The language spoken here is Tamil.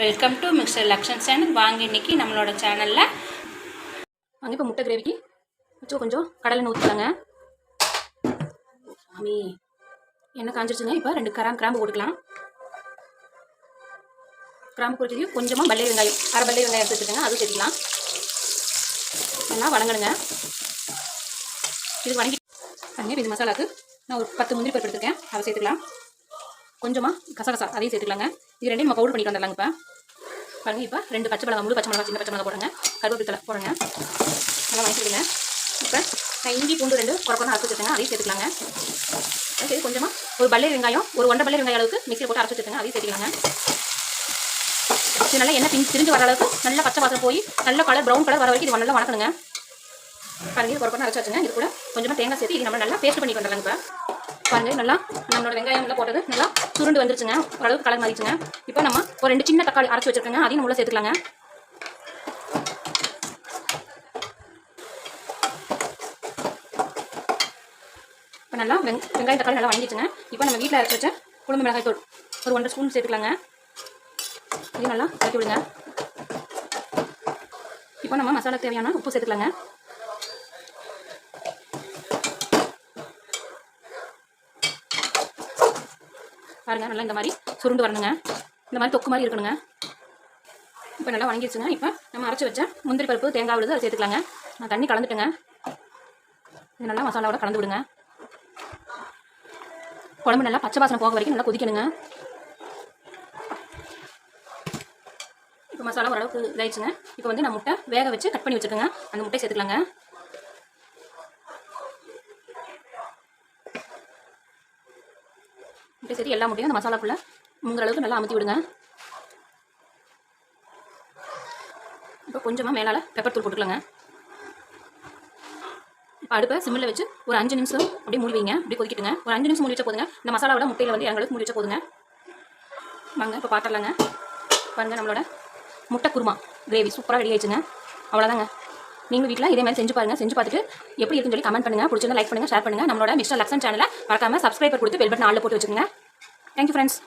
Welcome to mister Lakshan channel வாங்க இன்னைக்கு நம்மளோட சேனலில் வாங்க இப்போ முட்டை கிரேவிக்கு வச்சு கொஞ்சம் கடலை ஊற்றலாங்க சாமி எண்ணெய் காஞ்சிருச்சுங்க. இப்போ ரெண்டு கிராம் கிராம்பு போட்டுக்கலாம். கிராம்பு பொரிச்சதையும் கொஞ்சமாக பல்லை வெங்காயம் அரை பல்லை வெங்காயம் எடுத்து வச்சுருக்கேங்க. அதுவும் சேர்த்துக்கலாம். நல்லா வணங்கணுங்க. இது வணங்கி பாருங்க இது மசாலாவுக்கு நான் ஒரு பத்து முந்திரி பருப்பு எடுத்துருக்கேன். அதை சேர்த்துக்கலாம். கொஞ்சமாக கசகசா அதையும் சேர்த்துக்கலாங்க. இது ரெண்டையும் நம்ம பவுடர் பண்ணிட்டு வந்துடலாங்க இப்போ. பாருங்கள் இப்போ ரெண்டு பச்சை மிளகா முழு பச்சை மிளகா சின்ன பச்சை மிளகா போடுங்க கருவேப்பிலை போடுங்க நல்லா வாங்கிக்கிடுங்க இப்போ நான் இஞ்சி பூண்டு ரெண்டு குறக்கணும் அரைச்சி வச்சுருங்க அதையும் சேர்த்துக்கலாங்க. சரி கொஞ்சமாக ஒரு பல்லை வெங்காயம் ஒரு ஒன்றரை பள்ளி வெங்காயம் அளவுக்கு மிக்சியில் போட்டு அரைச்சி வச்சுருக்கேன் அதையும் சேர்த்துக்கலாங்க. இது நல்லா எண்ணெய் பிஞ்சு பிரிஞ்சு வர அளவுக்கு நல்லா பச்சை வாசம் போய் நல்ல கலர் ப்ரௌன் கலர் வர வரைக்கும் இது நல்லா வணக்கணுங்க. பாருங்க இது குறக்கணும் அரைச்சி வச்சுங்க இது கூட கொஞ்சமாக தேங்காய் சேர்த்து இது நம்ம நல்லா பேஸ்ட் பண்ணி வந்துடலாங்க இப்போ. பாருங்கள் நல்லா நம்மளோட வெங்காயம் எல்லாம் போட்டது நல்லா சுருண்டு வந்துருச்சுங்க. ஓரளவுக்கு கலர் மாறிச்சுங்க இப்போ நம்ம ஒரு ரெண்டு சின்ன தக்காளி அரைச்சி வச்சிருக்கோங்க. அதையும் நம்ம சேர்த்துக்கலாங்க. இப்போ நல்லா வெங் வெங்காயம் தக்காளி நல்லா வணங்கிச்சுங்க இப்போ நம்ம வீட்டில் அரைச்சி வச்ச குழம்பு மிளகாய் தூள் ஒரு ஒன்றரை ஸ்பூன் சேர்த்துக்கலாங்க. இதையும் நல்லா கலக்கி விடுங்க. இப்போ நம்ம மசாலா தேவையான உப்பு சேர்த்துக்கலாங்க. பாருங்க நல்லா இந்த மாதிரி சுருண்டு வரணுங்க. இந்த மாதிரி தொக்கு மாதிரி இருக்கணுங்க. இப்போ நல்லா வணங்கிடுச்சுங்க இப்போ நம்ம அரைச்சி வச்ச முந்திரி பருப்பு தேங்காய் விழுது அதை சேர்த்துக்கலாங்க. நான் தண்ணி கலந்துட்டுங்க. இது நல்லா மசாலாவோட கலந்து விடுங்க. குழம்பு நல்லா பச்சை வாசனை போக வரைக்கும் நல்லா கொதிக்கணுங்க. இப்போ மசாலா ஓரளவுக்கு இதாயிடுச்சுங்க. இப்போ வந்து நான் முட்டை வேக வச்சு கட் பண்ணி வச்சுருக்கேங்க. அந்த முட்டை சேர்த்துக்கலாங்க. இப்படி சரி எல்லா முட்டையும் அந்த மசாலாக்குள்ளே முங்குற அளவுக்கு நல்லா அமுத்தி விடுங்க. இப்போ கொஞ்சமாக மேலால் பெப்பர் தூள் போட்டுக்கலாங்க. இப்போ அடுப்பை சிம்மில் வச்சு ஒரு அஞ்சு நிமிஷம் அப்படியே மூடி வைங்க. அப்படி கொதிக்கிட்டுங்க. ஒரு அஞ்சு நிமிஷம் மூடி வச்சா போதுங்க. இந்த மசாலாவோட முட்டையில் வந்து எங்களுக்கு மூடி வச்சா போதுங்க. வாங்க இப்போ பார்த்துடலாங்க பாருங்கள் நம்மளோட முட்டை குருமா. கிரேவி சூப்பராக ரெடி ஆயிடுச்சுங்க. அவ்வளோதாங்க நீங்கள் வீட்டில் இதே மாதிரி செஞ்சு பாருங்க. செஞ்சு பார்த்துட்டு எப்படி இருக்குன்னு சொல்லி கமெண்ட் பண்ணுங்க. பிடிச்சிருந்தா லைக் பண்ணுங்க ஷேர் பண்ணுங்கள் நம்மளோட மிஸ்டர் லக்ஷன் சேனலை மறக்காமல் சப்ஸ்கிரைபர் கொடுத்து பெல் பட்டன் ஆளில் போட்டு வச்சுக்கோங்க. Thank you friends